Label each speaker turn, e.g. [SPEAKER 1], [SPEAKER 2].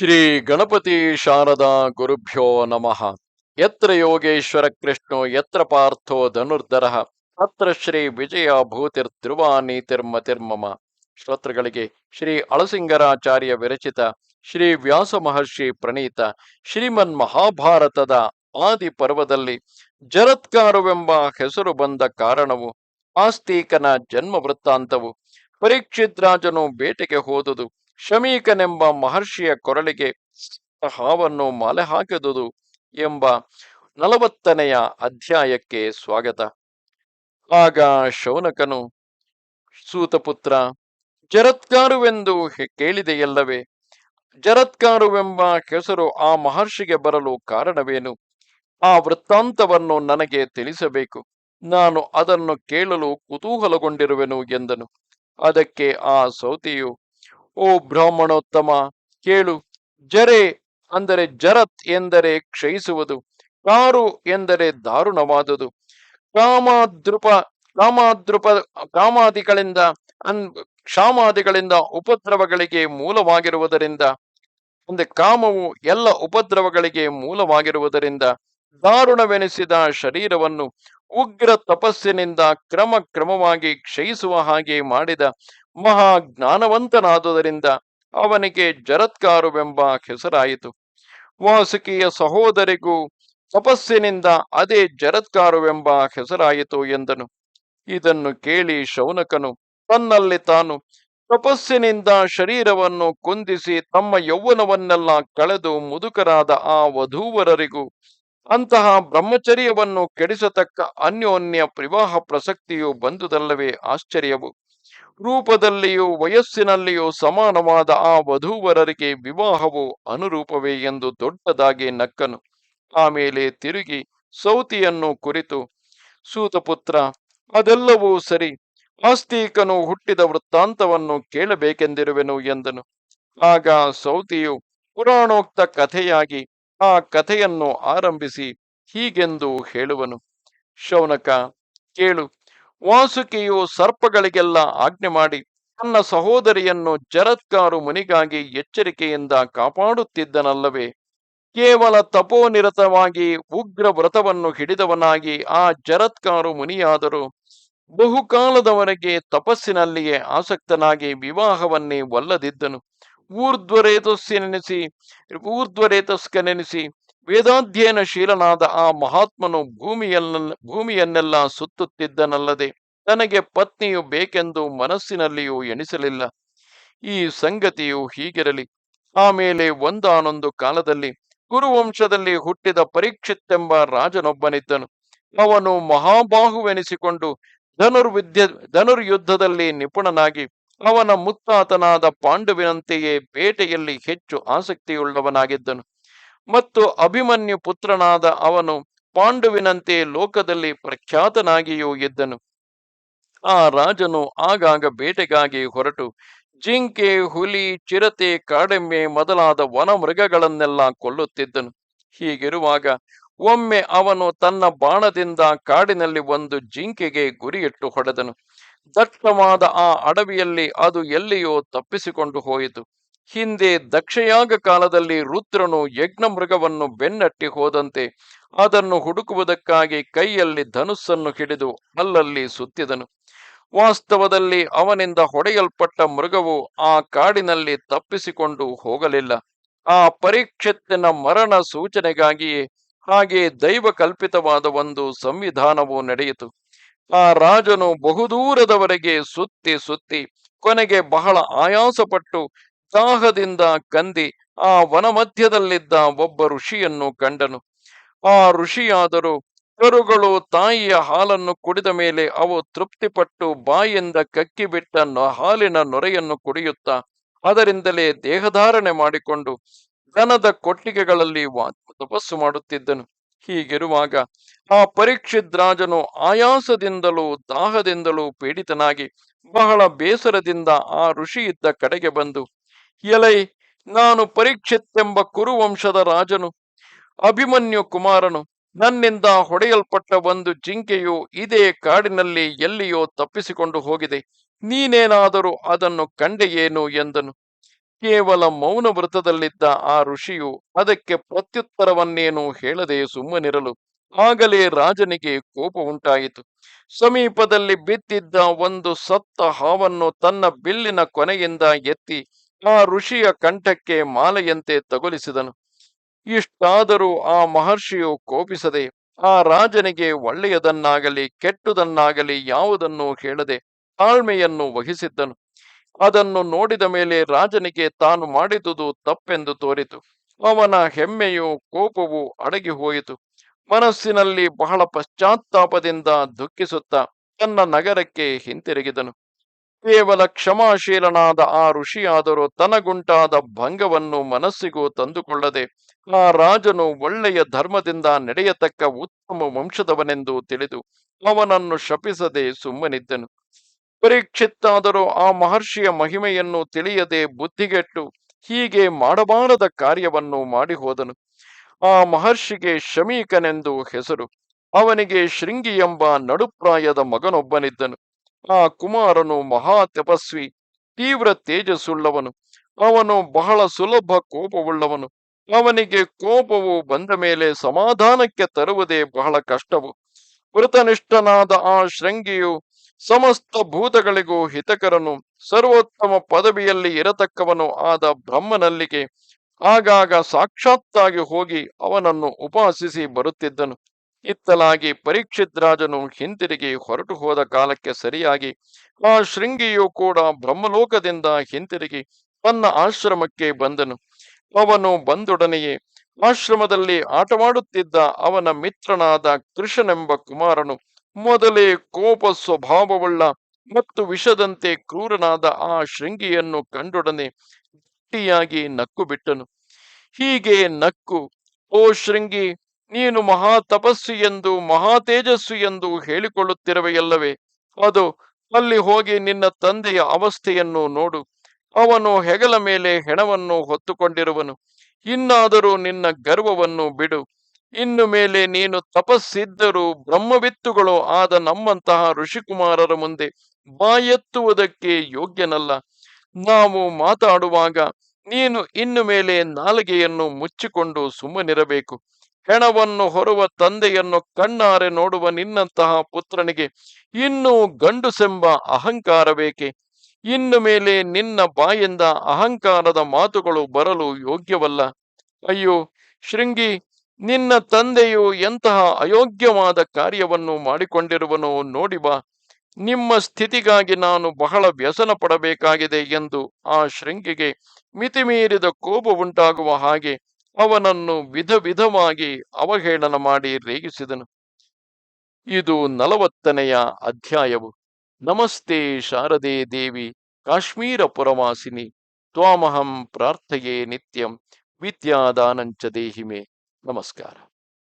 [SPEAKER 1] ಶ್ರೀ ಗಣಪತಿ ಶಾರದಾ ಗುರುಭ್ಯೋ ನಮಃ. ಯತ್ರ ಯೋಗೇಶ್ವರ ಕೃಷ್ಣೋ, ಯತ್ರ ಪಾರ್ಥೋ ಧನುರ್ಧರ ಅತ್ರ ಶ್ರೀ ವಿಜಯ ಭೂತಿರ್ ಧ್ರುವ ನೀತಿರ್ಮತಿರ್ಮಮ ಶ್ರೋತೃಗಳಿಗೆ ಶ್ರೀ ಅಳಸಿಂಗರಾಚಾರ್ಯ ವಿರಚಿತ ಶ್ರೀ ವ್ಯಾಸ ಮಹರ್ಷಿ ಪ್ರಣೀತ ಶ್ರೀಮನ್ ಮಹಾಭಾರತದ ಆದಿ ಪರ್ವದಲ್ಲಿ ಜರತ್ಕಾರವೆಂಬ ಹೆಸರು ಬಂದ ಕಾರಣವು, ಆಸ್ತೀಕನ ಜನ್ಮ ವೃತ್ತಾಂತವು ಪರೀಕ್ಷಿತ್ ರಾಜನು ಬೇಟೆಗೆ ಹೋದುದು ಶಮೀಕನೆಂಬ ಮಹರ್ಷಿಯ ಕೊರಳಿಗೆ ಹಾವನ್ನು ಮಾಲೆ ಹಾಕಿದುದು ಎಂಬ ನಲವತ್ತನೆಯ ಅಧ್ಯಾಯಕ್ಕೆ ಸ್ವಾಗತ. ಆಗ ಶೌನಕನು, ಸೂತಪುತ್ರ, ಜರತ್ಕಾರುವೆಂದು ಕೇಳಿದೆಯಲ್ಲವೇ, ಜರತ್ಕಾರುವೆಂಬ ಹೆಸರು ಆ ಮಹರ್ಷಿಗೆ ಬರಲು ಕಾರಣವೇನು? ಆ ವೃತ್ತಾಂತವನ್ನು ನನಗೆ ತಿಳಿಸಬೇಕು. ನಾನು ಅದನ್ನು ಕೇಳಲು ಕುತೂಹಲಗೊಂಡಿರುವೆನು ಎಂದನು. ಅದಕ್ಕೆ ಆ ಸೌತಿಯು ಓ ಬ್ರಾಹ್ಮಣೋತ್ತಮ, ಕೇಳು. ಜರೆ ಅಂದರೆ ಜರತ್ ಎಂದರೆ ಕ್ಷಯಿಸುವುದು, ಕಾರು ಎಂದರೆ ದಾರುಣವಾದುದು. ಕಾಮಾದೃಪ ಕಾಮಾದೃಪ ಕಾಮಾದಿಗಳಿಂದ ಅನ್, ಕ್ಷಾಮಾದಿಗಳಿಂದ ಉಪದ್ರವಗಳಿಗೆ ಮೂಲವಾಗಿರುವುದರಿಂದ, ಅಂದ್ರೆ ಕಾಮವು ಎಲ್ಲ ಉಪದ್ರವಗಳಿಗೆ ಮೂಲವಾಗಿರುವುದರಿಂದ ದಾರುಣವೆನಿಸಿದ ಶರೀರವನ್ನು ಉಗ್ರ ತಪಸ್ಸಿನಿಂದ ಕ್ರಮ ಕ್ರಮವಾಗಿ ಕ್ಷಯಿಸುವ ಹಾಗೆ ಮಾಡಿದ ಮಹಾ ಜ್ಞಾನವಂತನಾದುದರಿಂದ ಅವನಿಗೆ ಜರತ್ಕಾರುವೆಂಬ ಹೆಸರಾಯಿತು. ವಾಸುಕಿಯ ಸಹೋದರಿಗೂ ತಪಸ್ಸಿನಿಂದ ಅದೇ ಜರತ್ಕಾರುವೆಂಬ ಹೆಸರಾಯಿತು ಎಂದನು. ಇದನ್ನು ಕೇಳಿ ಶೌನಕನು ತನ್ನಲ್ಲಿ ತಾನು ತಪಸ್ಸಿನಿಂದ ಶರೀರವನ್ನು ಕುಂದಿಸಿ ತಮ್ಮ ಯೌವನವನ್ನೆಲ್ಲ ಕಳೆದು ಮುದುಕರಾದ ಆ ವಧೂವರರಿಗೂ ಅಂತಹ ಬ್ರಹ್ಮಚರ್ಯವನ್ನು ಕೆಡಿಸತಕ್ಕ ಅನ್ಯೋನ್ಯ ವಿವಾಹ ಪ್ರಸಕ್ತಿಯು ಬಂದುದಲ್ಲವೇ ಆಶ್ಚರ್ಯವು. ರೂಪದಲ್ಲಿಯೂ ವಯಸ್ಸಿನಲ್ಲಿಯೂ ಸಮಾನವಾದ ಆ ವಧೂವರರಿಗೆ ವಿವಾಹವು ಅನುರೂಪವೇ ಎಂದು ದೊಡ್ಡದಾಗಿ ನಕ್ಕನು. ಆಮೇಲೆ ತಿರುಗಿ ಸೌತಿಯನ್ನು ಕುರಿತು, ಸೂತಪುತ್ರ, ಅದೆಲ್ಲವೂ ಸರಿ. ಆಸ್ತಿಕನು ಹುಟ್ಟಿದ ವೃತ್ತಾಂತವನ್ನು ಕೇಳಬೇಕೆಂದಿರುವೆನು ಎಂದನು. ಆಗ ಸೌತಿಯು ಪುರಾಣೋಕ್ತ ಕಥೆಯಾಗಿ ಆ ಕಥೆಯನ್ನು ಆರಂಭಿಸಿ ಹೀಗೆಂದು ಹೇಳುವನು. ಶೌನಕ, ಕೇಳು. ವಾಸುಕಿಯು ಸರ್ಪಗಳಿಗೆಲ್ಲ ಆಜ್ಞೆ ಮಾಡಿ ತನ್ನ ಸಹೋದರಿಯನ್ನು ಜರತ್ಕಾರು ಮುನಿಗಾಗಿ ಎಚ್ಚರಿಕೆಯಿಂದ ಕಾಪಾಡುತ್ತಿದ್ದನಲ್ಲವೇ? ಕೇವಲ ತಪೋನಿರತವಾಗಿ ಉಗ್ರ ವ್ರತವನ್ನು ಹಿಡಿದವನಾಗಿ ಆ ಜರತ್ಕಾರು ಮುನಿಯಾದರೂ ಬಹುಕಾಲದವರೆಗೆ ತಪಸ್ಸಿನಲ್ಲಿಯೇ ಆಸಕ್ತನಾಗಿ ವಿವಾಹವನ್ನೇ ಒಲ್ಲದಿದ್ದನು. ಊರ್ಧ್ವರೇತಸ್ಸಿನೆನಿಸಿ ಊರ್ಧ್ವರೇತಸ್ಕನೆನಿಸಿ ವೇದಾಧ್ಯಯನಶೀಲನಾದ ಆ ಮಹಾತ್ಮನು ಭೂಮಿಯಲ್ಲ ಭೂಮಿಯನ್ನೆಲ್ಲ ಸುತ್ತುತ್ತಿದ್ದನಲ್ಲದೆ ತನಗೆ ಪತ್ನಿಯು ಬೇಕೆಂದು ಮನಸ್ಸಿನಲ್ಲಿಯೂ ಎಣಿಸಲಿಲ್ಲ. ಈ ಸಂಗತಿಯು ಹೀಗಿರಲಿ. ಆಮೇಲೆ ಒಂದಾನೊಂದು ಕಾಲದಲ್ಲಿ ಕುರುವಂಶದಲ್ಲಿ ಹುಟ್ಟಿದ ಪರೀಕ್ಷಿತ್ತೆಂಬ ರಾಜನೊಬ್ಬನಿದ್ದನು. ಅವನು ಮಹಾಬಾಹುವೆನಿಸಿಕೊಂಡು ಧನುರ್ವಿದ್ಯ, ಧನುರ್ಯುದ್ಧದಲ್ಲಿ ನಿಪುಣನಾಗಿ ಅವನ ಮುತ್ತಾತನಾದ ಪಾಂಡುವಿನಂತೆಯೇ ಬೇಟೆಯಲ್ಲಿ ಹೆಚ್ಚು ಆಸಕ್ತಿಯುಳ್ಳವನಾಗಿದ್ದನು. ಮತ್ತು ಅಭಿಮನ್ಯು ಪುತ್ರನಾದ ಅವನು ಪಾಂಡುವಿನಂತೆ ಲೋಕದಲ್ಲಿ ಪ್ರಖ್ಯಾತನಾಗಿಯೂ ಇದ್ದನು. ಆ ರಾಜನು ಆಗಾಗ ಬೇಟೆಗಾಗಿ ಹೊರಟು, ಜಿಂಕೆ, ಹುಲಿ, ಚಿರತೆ, ಕಾಡೆಮ್ಮೆ ಮೊದಲಾದ ವನ ಮೃಗಗಳನ್ನೆಲ್ಲ ಕೊಲ್ಲುತ್ತಿದ್ದನು. ಹೀಗಿರುವಾಗ ಒಮ್ಮೆ ಅವನು ತನ್ನ ಬಾಣದಿಂದ ಕಾಡಿನಲ್ಲಿ ಒಂದು ಜಿಂಕೆಗೆ ಗುರಿಯಿಟ್ಟು ಹೊಡೆದನು. ದಟ್ಟವಾದ ಆ ಅಡವಿಯಲ್ಲಿ ಅದು ಎಲ್ಲಿಯೋ ತಪ್ಪಿಸಿಕೊಂಡು ಹೋಯಿತು. ಹಿಂದೆ ದಕ್ಷಯಾಗ ಕಾಲದಲ್ಲಿ ರುದ್ರನು ಯಜ್ಞ ಮೃಗವನ್ನು ಬೆನ್ನಟ್ಟಿ ಹೋದಂತೆ ಅದನ್ನು ಹುಡುಕುವುದಕ್ಕಾಗಿ ಕೈಯಲ್ಲಿ ಧನುಸ್ಸನ್ನು ಹಿಡಿದು ಅಲ್ಲಲ್ಲಿ ಸುತ್ತಿದನು. ವಾಸ್ತವದಲ್ಲಿ ಅವನಿಂದ ಹೊಡೆಯಲ್ಪಟ್ಟ ಮೃಗವು ಆ ಕಾಡಿನಲ್ಲಿ ತಪ್ಪಿಸಿಕೊಂಡು ಹೋಗಲಿಲ್ಲ. ಆ ಪರೀಕ್ಷೆತ್ತಿನ ಮರಣ ಸೂಚನೆಗಾಗಿಯೇ ಹಾಗೆ ದೈವ ಕಲ್ಪಿತವಾದ ಒಂದು ಸಂವಿಧಾನವು ನಡೆಯಿತು. ಆ ರಾಜನು ಬಹುದೂರದವರೆಗೆ ಸುತ್ತಿ ಸುತ್ತಿ ಕೊನೆಗೆ ಬಹಳ ಆಯಾಸಪಟ್ಟು ದಾಹದಿಂದ ಕಂದಿ ಆ ವನ ಮಧ್ಯದಲ್ಲಿದ್ದ ಒಬ್ಬ ಋಷಿಯನ್ನು ಕಂಡನು. ಆ ಋಷಿಯಾದರೂ, ಕರುಗಳು ತಾಯಿಯ ಹಾಲನ್ನು ಕುಡಿದ ಮೇಲೆ ಅವು ತೃಪ್ತಿಪಟ್ಟು ಬಾಯಿಂದ ಕಕ್ಕಿಬಿಟ್ಟ ಹಾಲಿನ ನೊರೆಯನ್ನು ಕುಡಿಯುತ್ತಾ, ಅದರಿಂದಲೇ ದೇಹಧಾರಣೆ ಮಾಡಿಕೊಂಡು ದನದ ಕೊಟ್ಟಿಗೆಗಳಲ್ಲಿ ತಪಸ್ಸು ಮಾಡುತ್ತಿದ್ದನು. ಹೀಗಿರುವಾಗ ಆ ಪರೀಕ್ಷಿತ್ ರಾಜನು ಆಯಾಸದಿಂದಲೂ ದಾಹದಿಂದಲೂ ಪೀಡಿತನಾಗಿ ಬಹಳ ಬೇಸರದಿಂದ ಆ ಋಷಿ ಇದ್ದ ಕಡೆಗೆ ಬಂದು ಎಲೈ, ನಾನು ಪರೀಕ್ಷಿತ್ತೆಂಬ ಕುರುವಂಶದ ರಾಜನು, ಅಭಿಮನ್ಯು ಕುಮಾರನು, ನನ್ನಿಂದ ಹೊಡೆಯಲ್ಪಟ್ಟ ಒಂದು ಜಿಂಕೆಯು ಇದೇ ಕಾಡಿನಲ್ಲಿ ಎಲ್ಲಿಯೋ ತಪ್ಪಿಸಿಕೊಂಡು ಹೋಗಿದೆ, ನೀನೇನಾದರೂ ಅದನ್ನು ಕಂಡೆಯೇನು ಎಂದನು. ಕೇವಲ ಮೌನ ವೃತದಲ್ಲಿದ್ದ ಆ ಋಷಿಯು ಅದಕ್ಕೆ ಪ್ರತ್ಯುತ್ತರವನ್ನೇನು ಹೇಳದೆ ಸುಮ್ಮನಿರಲು, ಆಗಲೇ ರಾಜನಿಗೆ ಕೋಪ ಉಂಟಾಯಿತು. ಸಮೀಪದಲ್ಲಿ ಬಿದ್ದಿದ್ದ ಒಂದು ಸತ್ತ ಹಾವನ್ನು ತನ್ನ ಬಿಲ್ಲಿನ ಕೊನೆಯಿಂದ ಎತ್ತಿ ಆ ಋಷಿಯ ಕಂಠಕ್ಕೆ ಮಾಲೆಯಂತೆ ತಗುಲಿಸಿದನು. ಇಷ್ಟಾದರೂ ಆ ಮಹರ್ಷಿಯು ಕೋಪಿಸದೆ, ಆ ರಾಜನಿಗೆ ಒಳ್ಳೆಯದನ್ನಾಗಲಿ ಕೆಟ್ಟುದನ್ನಾಗಲಿ ಯಾವುದನ್ನು ಹೇಳದೆ ತಾಳ್ಮೆಯನ್ನು ವಹಿಸಿದ್ದನು. ಅದನ್ನು ನೋಡಿದ ಮೇಲೆ ರಾಜನಿಗೆ ತಾನು ಮಾಡಿದುದು ತಪ್ಪೆಂದು ತೋರಿತು. ಅವನ ಹೆಮ್ಮೆಯು ಕೋಪವು ಅಡಗಿ ಹೋಯಿತು. ಮನಸ್ಸಿನಲ್ಲಿ ಬಹಳ ಪಶ್ಚಾತ್ತಾಪದಿಂದ ದುಃಖಿಸುತ್ತ ತನ್ನ ನಗರಕ್ಕೆ ಹಿಂತಿರುಗಿದನು. ಕೇವಲ ಕ್ಷಮಾಶೀಲನಾದ ಆ ಋಷಿಯಾದರೂ ತನಗುಂಟಾದ ಭಂಗವನ್ನು ಮನಸ್ಸಿಗೂ ತಂದುಕೊಳ್ಳದೆ ಆ ರಾಜನು ಒಳ್ಳೆಯ ಧರ್ಮದಿಂದ ನಡೆಯತಕ್ಕ ಉತ್ತಮ ವಂಶದವನೆಂದು ತಿಳಿದು ಅವನನ್ನು ಶಪಿಸದೆ ಸುಮ್ಮನಿದ್ದನು. ಪರೀಕ್ಷಿತ್ತಾದರೂ ಆ ಮಹರ್ಷಿಯ ಮಹಿಮೆಯನ್ನು ತಿಳಿಯದೆ ಬುದ್ಧಿಗೆಟ್ಟು ಹೀಗೆ ಮಾಡಬಾರದ ಕಾರ್ಯವನ್ನು ಮಾಡಿ ಹೋದನು ಆ ಮಹರ್ಷಿಗೆ ಶಮೀಕನೆಂದು ಹೆಸರು. ಅವನಿಗೆ ಶೃಂಗಿ ಎಂಬ ನಡುಪ್ರಾಯದ ಮಗನೊಬ್ಬನಿದ್ದನು. ಆ ಕುಮಾರನು ಮಹಾ ತಪಸ್ವಿ, ತೀವ್ರ ತೇಜಸ್ಸುಳ್ಳವನು. ಅವನು ಬಹಳ ಸುಲಭ ಕೋಪವುಳ್ಳವನು. ಅವನಿಗೆ ಕೋಪವು ಬಂದ ಮೇಲೆ ಸಮಾಧಾನಕ್ಕೆ ತರುವುದೇ ಬಹಳ ಕಷ್ಟವು. ವೃತನಿಷ್ಠನಾದ ಆ ಶೃಂಗಿಯು ಸಮಸ್ತ ಭೂತಗಳಿಗೂ ಹಿತಕರನು. ಸರ್ವೋತ್ತಮ ಪದವಿಯಲ್ಲಿ ಇರತಕ್ಕವನು ಆದ ಬ್ರಹ್ಮನಲ್ಲಿಗೆ ಆಗಾಗ ಸಾಕ್ಷಾತ್ತಾಗಿ ಹೋಗಿ ಅವನನ್ನು ಉಪಾಸಿಸಿ ಬರುತ್ತಿದ್ದನು. ಇತ್ತಲಾಗಿ ಪರೀಕ್ಷಿತ್ ರಾಜನು ಹಿಂತಿರುಗಿ ಹೊರಟು ಹೋದ ಕಾಲಕ್ಕೆ ಸರಿಯಾಗಿ ಆ ಶೃಂಗಿಯು ಕೂಡ ಬ್ರಹ್ಮಲೋಕದಿಂದ ಹಿಂತಿರುಗಿ ತನ್ನ ಆಶ್ರಮಕ್ಕೆ ಬಂದನು. ಅವನು ಬಂದೊಡನೆಯೇ ಆಶ್ರಮದಲ್ಲಿ ಆಟವಾಡುತ್ತಿದ್ದ ಅವನ ಮಿತ್ರನಾದ ಕೃಷ್ಣನೆಂಬ ಕುಮಾರನು ಮೊದಲೇ ಕೋಪ ಸ್ವಭಾವವುಳ್ಳ ಮತ್ತು ವಿಷದಂತೆ ಕ್ರೂರನಾದ ಆ ಶೃಂಗಿಯನ್ನು ಕಂಡೊಡನೆ ಗಟ್ಟಿಯಾಗಿ ನಕ್ಕು ಬಿಟ್ಟನು ಹೀಗೆ ನಕ್ಕು, ಓ ಶೃಂಗಿ ನೀನು ಮಹಾ ತಪಸ್ಸು ಎಂದು, ಮಹಾ ತೇಜಸ್ಸು ಎಂದು ಹೇಳಿಕೊಳ್ಳುತ್ತಿರುವೆಯಲ್ಲವೇ? ಅದು ಅಲ್ಲಿ ಹೋಗಿ ನಿನ್ನ ತಂದೆಯ ಅವಸ್ಥೆಯನ್ನು ನೋಡು. ಅವನು ಹೆಗಲ ಮೇಲೆ ಹೆಣವನ್ನು ಹೊತ್ತುಕೊಂಡಿರುವನು. ಇನ್ನಾದರೂ ನಿನ್ನ ಗರ್ವವನ್ನು ಬಿಡು. ಇನ್ನು ಮೇಲೆ ನೀನು ತಪಸ್ಸಿದ್ದರೂ ಬ್ರಹ್ಮವಿತ್ತುಗಳು ಆದ ನಮ್ಮಂತಹ ಋಷಿಕುಮಾರರ ಮುಂದೆ ಬಾಯೆತ್ತುವುದಕ್ಕೆ ಯೋಗ್ಯನಲ್ಲ. ನಾವು ಮಾತಾಡುವಾಗ ನೀನು ಇನ್ನು ಮೇಲೆ ನಾಲಿಗೆಯನ್ನು ಮುಚ್ಚಿಕೊಂಡು ಸುಮ್ಮನಿರಬೇಕು. ಹೆಣವನ್ನು ಹೊರುವ ತಂದೆಯನ್ನು ಕಣ್ಣಾರೆ ನೋಡುವ ನಿನ್ನಂತಹ ಪುತ್ರನಿಗೆ ಇನ್ನೂ ಗಂಡುಸೆಂಬ ಅಹಂಕಾರ ಬೇಕೆ ಇನ್ನು ಮೇಲೆ ನಿನ್ನ ಬಾಯಿಂದ ಅಹಂಕಾರದ ಮಾತುಗಳು ಬರಲು ಯೋಗ್ಯವಲ್ಲ. ಅಯ್ಯೋ, ಶೃಂಗಿ, ನಿನ್ನ ತಂದೆಯು ಎಂತಹ ಅಯೋಗ್ಯವಾದ ಕಾರ್ಯವನ್ನು ಮಾಡಿಕೊಂಡಿರುವನು ನೋಡಿ ಬಾ. ನಿಮ್ಮ ಸ್ಥಿತಿಗಾಗಿ ನಾನು ಬಹಳ ವ್ಯಸನ ಪಡಬೇಕಾಗಿದೆ ಎಂದು ಆ ಶೃಂಗಿಗೆ ಮಿತಿಮೀರಿದ ಕೋಪ ಉಂಟಾಗುವ ಹಾಗೆ ಅವನನ್ನು ವಿಧ ವಿಧವಾಗಿ ಅವಹೇಳನ ಮಾಡಿ ರೇಗಿಸಿದನು. ಇದು ನಲವತ್ತನೆಯ ಅಧ್ಯಾಯವು. ನಮಸ್ತೆ ಶಾರದೆ ದೇವಿ ಕಾಶ್ಮೀರ ಪುರವಾಸಿನಿ ತ್ವಾಮಹಂ ಪ್ರಾರ್ಥಯೇ ನಿತ್ಯಂ, ವಿದ್ಯಾದಾನಂಚ ದೇಹಿಮೆ. ನಮಸ್ಕಾರ.